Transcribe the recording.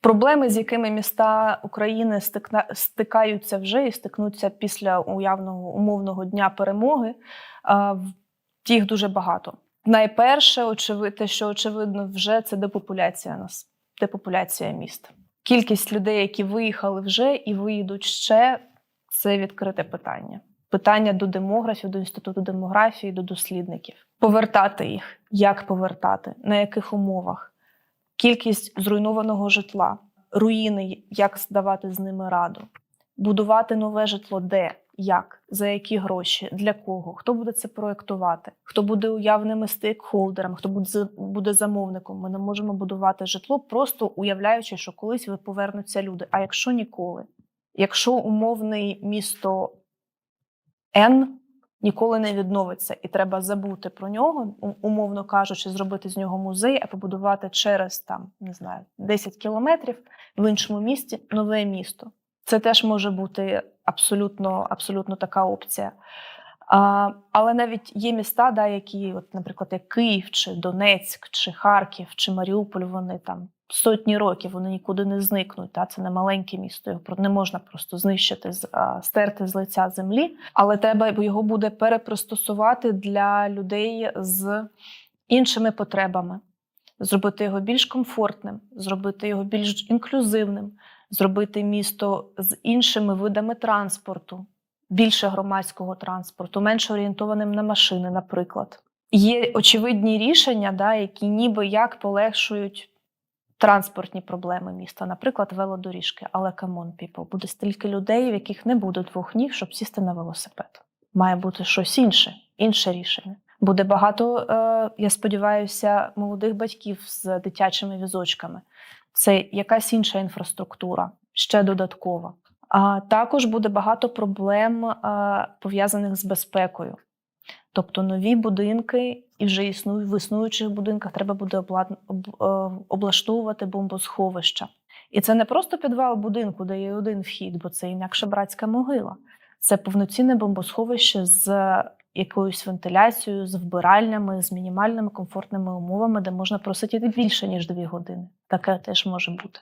Проблеми, з якими міста України стикаються вже і стикнуться після уявного умовного дня перемоги, їх дуже багато. Найперше, очевидно, що очевидно, вже це депопуляція нас, депопуляція міст. Кількість людей, які виїхали вже і виїдуть ще, це відкрите питання. Питання до демографів, до інституту демографії, до дослідників. Повертати їх, як повертати, на яких умовах, кількість зруйнованого житла, руїни, як здавати з ними раду, будувати нове житло, де, як, за які гроші, для кого, хто буде це проектувати, хто буде уявними стейкхолдерами, хто буде, буде замовником. Ми не можемо будувати житло, просто уявляючи, що колись ви повернуться люди. А якщо ніколи, якщо умовний місто Н ніколи не відновиться, і треба забути про нього, умовно кажучи, зробити з нього музей, а побудувати через там не знаю 10 кілометрів в іншому місті нове місто. Це теж може бути абсолютно, абсолютно така опція. А, але навіть є міста, да, які, от, наприклад, як Київ, чи Донецьк, чи Харків, чи Маріуполь, вони там сотні років, вони нікуди не зникнуть. Та? Це не маленьке місто, його не можна просто знищити, стерти з лиця землі, але треба його буде перепристосувати для людей з іншими потребами, зробити його більш комфортним, зробити його більш інклюзивним, зробити місто з іншими видами транспорту, більше громадського транспорту, менше орієнтованим на машини, наприклад. Є очевидні рішення, да, які ніби як полегшують транспортні проблеми міста, наприклад, велодоріжки. Але камон, people, буде стільки людей, в яких не буде двох ніг, щоб сісти на велосипед. Має бути щось інше, інше рішення. Буде багато, е, я сподіваюся, молодих батьків з дитячими візочками. Це якась інша інфраструктура, ще додаткова. А також буде багато проблем е, пов'язаних з безпекою. Тобто нові будинки, і вже існують в існуючих будинках треба буде е, облаштовувати бомбосховища. І це не просто підвал будинку, де є один вхід, бо це інакше братська могила. Це повноцінне бомбосховище з якоюсь вентиляцією, з вбиральнями, з мінімальними комфортними умовами, де можна просидіти більше ніж дві години. Таке теж може бути.